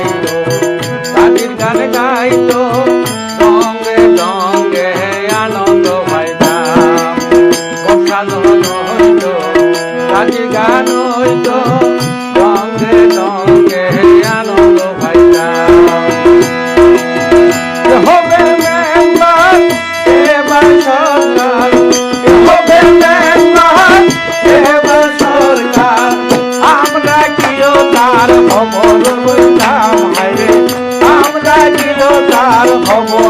গাইতো তাদের গান গাইতো Vamos!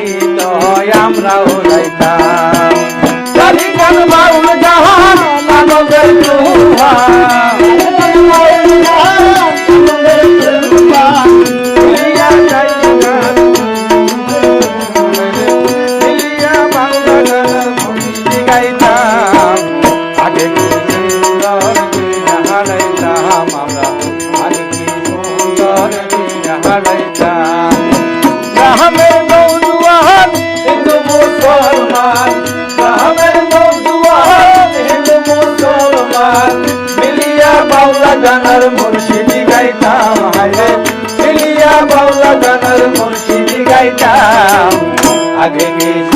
বাড়াইতা গ্রামের নৌজুয়ান হিন্দু মুসলমান গ্রামের নৌজুয়ান হিন্দু মুসলমান মিলিয়া বাউলা গানার মুর্শিদি গাইতাম হায় মিলিয়া বাউলা গানার মুর্শিদি গাইতাম আগে গেছি